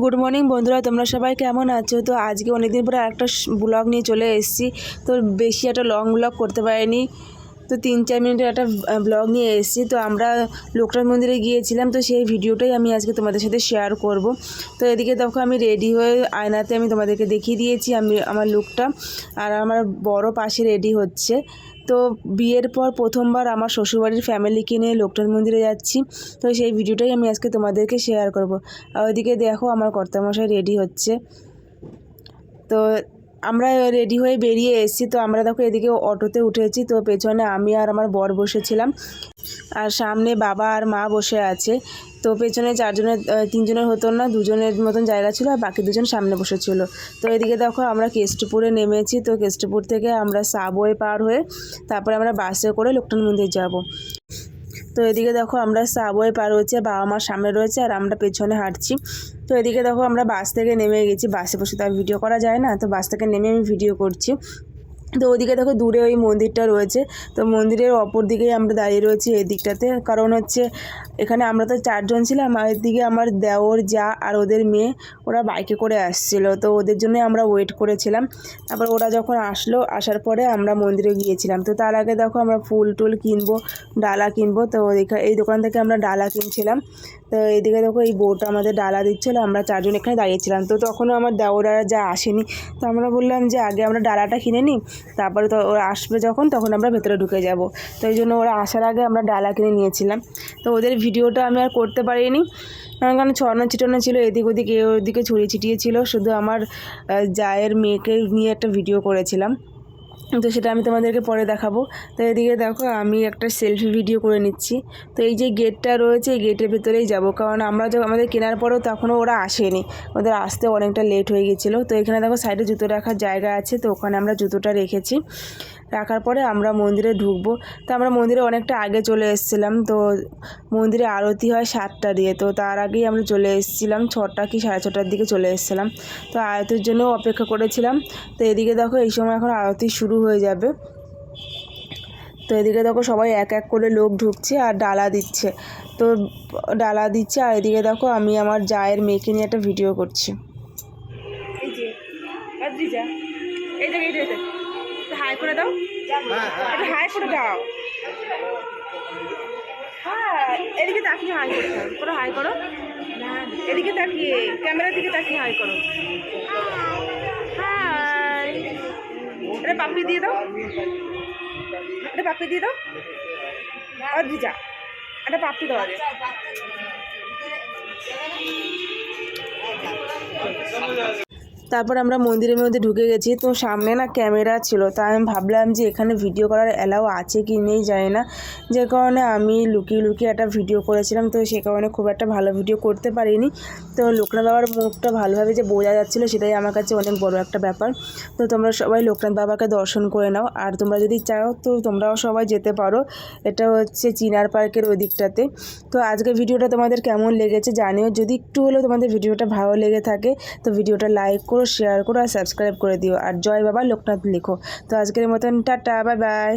Good morning বন্ধুরা, তোমরা সবাই কেমন আছো? তো আজকে অনেকদিন পরে একটা ব্লগ নিয়ে চলে এসেছি। তো বেশি একটা লং ব্লগ করতে পারিনি। তো তিন চার মিনিটের একটা ব্লগ নিয়ে এসেছি। তো আমরা লোকনাথ মন্দিরে গিয়েছিলাম। তো সেই ভিডিওটাই আমি আজকে তোমাদের সাথে শেয়ার করব। তো এদিকে দেখো, আমি রেডি হয়ে আয়নাতে আমি তোমাদেরকে দেখিয়ে দিয়েছি, আমি, আমার লুকটা আর আমার বড় পাশে রেডি হচ্ছে। তো বিয়ের পর প্রথমবার আমার শ্বশুরবাড়ির ফ্যামিলিকে নিয়ে লোকটার মন্দিরে যাচ্ছি। তো সেই ভিডিওটাই আমি আজকে তোমাদেরকে শেয়ার করব। আর ওইদিকে দেখো আমার কর্তামশাই রেডি হচ্ছে। তো আমরা রেডি হয়ে বেরিয়ে এসেছি, তো আমরা দেখো এদিকে অটোতে উঠেছি, তো পেছনে আমি আর আমার বর বসেছিলাম। আর সামনে বাবা আর মা বসে আছে, তো পেছনে চারজনের তিনজনের হতো না, দুজনের মতন জায়গা ছিল আর বাকি দুজন সামনে বসেছিল। তো এদিকে দেখো আমরা কেষ্টপুরে নেমেছি, তো কেষ্টপুর থেকে আমরা সাবওয়ে পার হয়ে তারপরে আমরা বাসে করে লোকনাথ মন্দির যাব। তো এদিকে দেখো আমরা সাবওয়ে পার হচ্ছে বাবা মার সামনে রয়েছে, আর আমরা পেছনে হাঁটছি। তো এদিকে দেখো আমরা বাস থেকে নেমে গেছি বাসে বসে তো আর ভিডিও করা যায় না, তো বাস থেকে নেমে আমি ভিডিও করছি। তো ওদিকে দেখো দূরে ওই মন্দিরটা রয়েছে। তো মন্দিরের অপর দিকেই আমরা দাঁড়িয়ে রয়েছি এই দিকটাতে। কারণ হচ্ছে এখানে আমরা তো চারজন ছিলাম, আর এদিকে আমার দেওর, যা আর ওদের মেয়ে, ওরা বাইকে করে আসছিল। তো ওদের জন্য আমরা ওয়েট করেছিলাম। তারপর ওরা যখন আসলো, আসার পরে আমরা মন্দিরে গিয়েছিলাম। তো তার আগে দেখো আমরা ফুল টুল কিনবো, ডালা কিনবো। তো এই দোকান থেকে আমরা ডালা কিনছিলাম। তো এইদিকে দেখো এই বউটা আমাদের ডালা দিচ্ছিল, আমরা চারজন এখানে দাঁড়িয়েছিলাম। তো তখনও আমার দেওরারা যা আসেনি। তো আমরা বললাম যে আগে আমরা ডালাটা কিনে নিই। তারপরে তো ওরা আসবে যখন, তখন আমরা ভেতরে ঢুকে যাব। তো এই জন্য ওরা আসার আগে আমরা ডালা কিনে নিয়েছিলাম। তো ওদের ভিডিওটা আমি আর করতে পারিনি। কারণ কারণ ছড়ানো ছিটানো ছিল, এদিক ওদিক এ ওদিকে ছড়িয়ে ছিটিয়ে ছিল। শুধু আমার জায়ের মেয়েকে নিয়ে একটা ভিডিও করেছিলাম। তো সেটা আমি তোমাদেরকে পরে দেখাবো। তো এদিকে দেখো, আমি একটা সেলফি ভিডিও করে নিচ্ছি। তো এই যে গেটটা রয়েছে, এই গেটের ভেতরেই যাব। কারণ আমরা যখন, আমাদের কেনার পরেও তখনও ওরা আসেনি। ওদের আসতে অনেকটা লেট হয়ে গেছিল। তো এখানে দেখো সাইডে জুতো রাখার জায়গা আছে। তো ওখানে আমরা জুতোটা রেখেছি। রাখার পরে আমরা মন্দিরে ঢুকবো। তো আমরা মন্দিরে অনেকটা আগে চলে এসেছিলাম। তো মন্দিরে আরতি হয় সাতটা দিয়ে। তো তার আগেই আমরা চলে এসেছিলাম। ছটা কি সাড়ে ছটার দিকে চলে এসেছিলাম। তো আরতির জন্য অপেক্ষা করেছিলাম। তো এদিকে দেখো, এই সময় এখন আরতি শুরু হয়ে যাবে। তো এদিকে দেখো সবাই এক এক করে লোক ঢুকছে আর ডালা দিচ্ছে। তো ডালা দিচ্ছে আর এদিকে দেখো আমি আমার জায়ের মেয়েকে নিয়ে একটা ভিডিও করছি। হাই করে দাও। এদিকে তাকিয়ে হাই করতে হাই করো। এদিকে তাকিয়ে ক্যামেরার দিকে তাকিয়ে হাই করো। এটা পাপড়ি দিয়ে দাও। এটা পাপড়ি দিয়ে দাও। আর দিজা এটা পাপড়ি দাও তারপর আমরা মন্দিরের মধ্যে ঢুকে গেছি। তো সামনে না ক্যামেরা ছিল তা আমি ভাবলাম যে এখানে ভিডিও করার অ্যালাউ আছে কি নেই জানি না। যে কারণে আমি লুকিয়ে লুকিয়ে একটা ভিডিও করেছিলাম, তো সে কারণে খুব একটা ভালো ভিডিও করতে পারিনি। তো লোকনাথ বাবার মুখটা ভালোভাবে যে বোঝা যাচ্ছিল, সেটাই আমার কাছে অনেক বড় একটা ব্যাপার। তো তোমরা সবাই লোকনাথ বাবাকে দর্শন করে নাও। আর তোমরা যদি চাও, তো তোমরাও সবাই যেতে পারো। এটা হচ্ছে চিনার পার্কের ওই দিকটাতে তো আজকে ভিডিওটা তোমাদের কেমন লেগেছে জানিও। যদি একটু হলেও তোমাদের ভিডিওটা ভালো লেগে থাকে, তো ভিডিওটা লাইক করো শেয়ার করো আর সাবস্ক্রাইব করে দিও। আর জয় বাবা, লোকনাথ লিখো। তো আজকের মতন টাটা বাই বাই